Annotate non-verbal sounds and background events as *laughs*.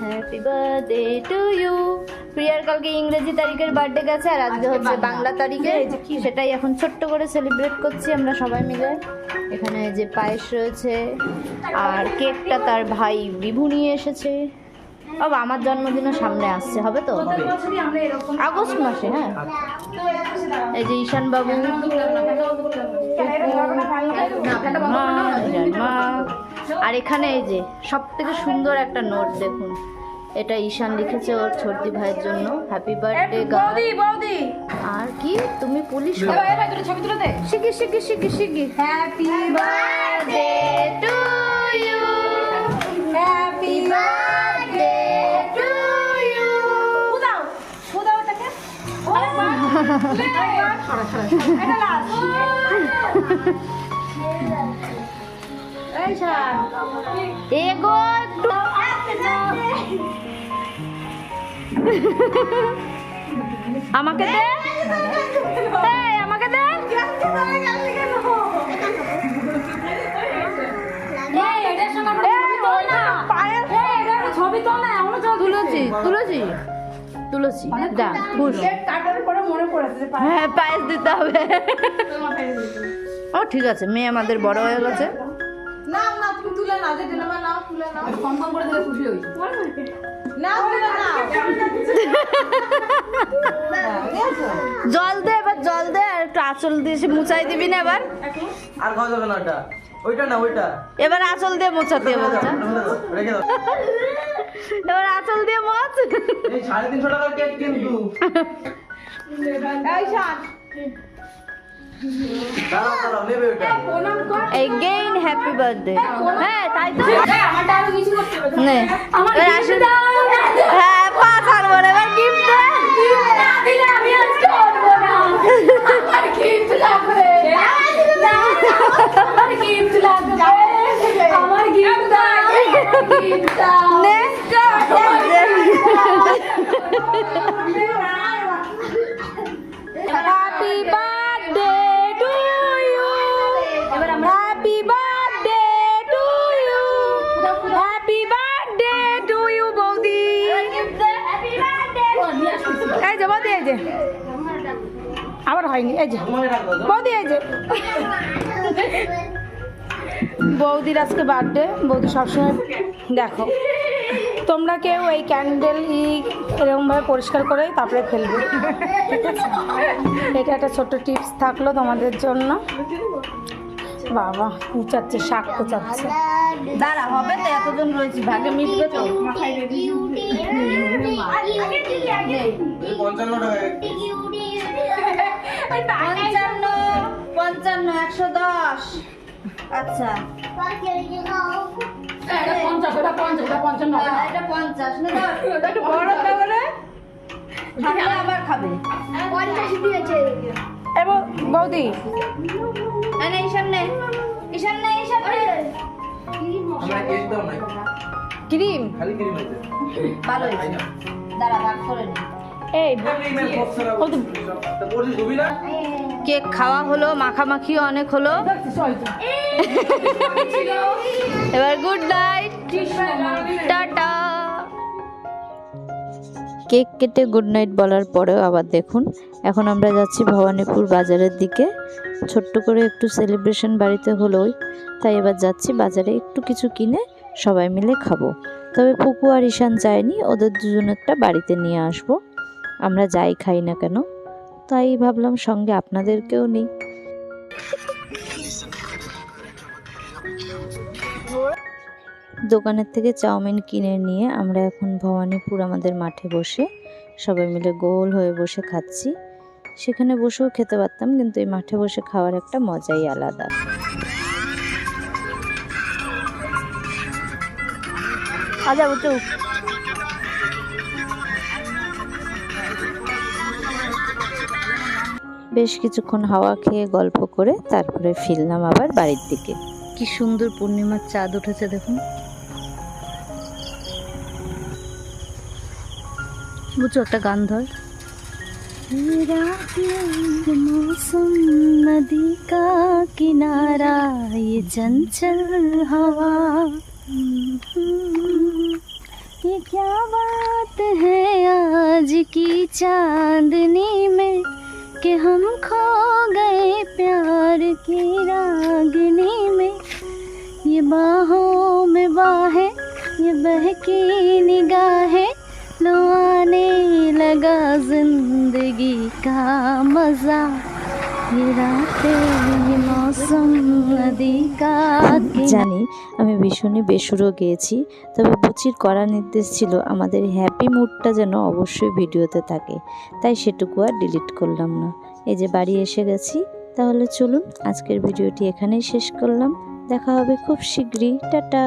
Happy birthday to you প্রিয়ার কালকে ইংরেজি তারিখের বার্থডে গেছে আর আজকে হচ্ছে বাংলা। তারিখে। সেটাই এখন ছোট্ট করে সেলিব্রেট করছি আমরা সবাই মিলে। এখানে যে পায়েস রয়েছে আর কেকটা তার ভাই বিভু নিয়ে এসেছে। বাবা আমার জন্মদিনও সামনে আসছে হবে তো? আগস্ট মাসে হ্যাঁ। এই যে ঈশান বাবু মা, মা। আর এখানে এই যে সব থেকে সুন্দর একটা নোট দেখুন এটা ঈশান লিখেছে ওর ছোটদি ভাইয়ের জন্য হ্যাপি বার্থডে বৌদি বৌদি আর কি তুমি পুলিশ এ ভাই, এ দুটো ছবি তুলে দে শিখি শিখি শিখি শিখি happy birthday to you happy birthday to you ফুদাও ফুদাও এটাকে আরেকবার আরেকবার সরা সরা এটা লাস্ট এগো একটু আমাকে দে। আমাকে দে। এই এটার সঙ্গে আমরা ছবি তোল না। পায়ের এই এটা একটা ছবি তোল না এমন ছবি তুলেছি। তুলেছি। তুলেছি। যা খুশ। কাটার পরে পড়েছে যে পায়ের হ্যাঁ পায়েস দিতে হবে। ও ঠিক আছে মেয়ে আমাদের বড় হয়ে গেছে। না না তুমি তুলে না যে দিলে না তুলে না কম কম করে দিলে খুশি হই না তুলে না জল দে এবার জল দে আর একটু আঁচল দিয়ে সে মুছাই দিবি না এবার। আর খাওয়া যাবে না ওটা? ওইটা না ওইটা। এবার আঁচল দিয়ে মোছাতে রেখে দাও। এবার আঁচল দিয়ে মোছ। এই সাড়ে তিনশো টাকার কেক কিন্তু। এই শান। এগেইন হ্যাপি বার্থডে হ্যাঁ তাই তো আমার এবার এই যে। আবার হয়নি এই যে? বৌদি এই যে। বৌদির আজকে বার্থডে বৌদি সবসময় দেখো। তোমরা কেউ এই ক্যান্ডেল ই এরকমভাবে পরিষ্কার করে তারপরে ফেলবে। এটা একটা ছোট্ট টিপস থাকল তোমাদের জন্য। বাবা কুচাচ্ছে শাক কুচাচ্ছে দাঁড়া হবে তো এতজন রয়েছি ভাগে মিটবে তো। পঞ্চান্ন পঞ্চান্ন একশো দশ। আচ্ছা। বৌদি এই নে, ঈশান ক্রিম? খালি ক্রিম আছে ভালো হয়েছে। দাঁড়া ভাগ করে নে। এই কেক খাওয়া হলো মাখামাখিও অনেক হলো। *laughs* এবার গুড নাইট টাটা। কেক কেটে গুড নাইট বলার পরেও আবার দেখুন। এখন আমরা যাচ্ছি ভবানীপুর বাজারের দিকে। ছোট্ট করে একটু সেলিব্রেশন বাড়িতে হলোই, তাই এবার যাচ্ছি বাজারে একটু কিছু কিনে সবাই মিলে খাব। তবে পুকু আর ঈশান যায়নি, ওদের দুজনেরটা বাড়িতে নিয়ে আসব। আমরা যাই খাই না কেন, তাই ভাবলাম সঙ্গে আপনাদেরকেও নেই। দোকানের থেকে চাউমিন কিনে নিয়ে আমরা এখন ভবানীপুর আমাদের মাঠে বসে সবাই মিলে গোল হয়ে বসে খাচ্ছি। সেখানে বসেও খেতে পারতাম, কিন্তু এই মাঠে বসে খাওয়ার একটা মজাই আলাদা। উঠু। বেশ কিছুক্ষণ হাওয়া খেয়ে গল্প করে তারপরে ফিরলাম আবার বাড়ির দিকে। কি সুন্দর পূর্ণিমার চাঁদ উঠেছে দেখুন। বুঝছ একটা গান ধর। मौसम नदी का किनारा, ये चंचल हवा। ये क्या बात है आज की चांदनी में कि हम खो गए प्यार की रागनी में? ये बाहों में बाहें, ये बहकी निगाहें लो लगा जिंदगी का मजा ये रातें ये मौसम नदी का জানি আমি ভীষণই বেসুরো গিয়েছি তবে বুচির করা নির্দেশ ছিল আমাদের হ্যাপি মুডটা যেন অবশ্যই ভিডিওতে থাকে তাই সেটুকু আর ডিলিট করলাম না এই যে বাড়ি এসে গেছি তাহলে চলুন আজকের ভিডিওটি এখানেই শেষ করলাম দেখা হবে খুব শীঘ্রই টাটা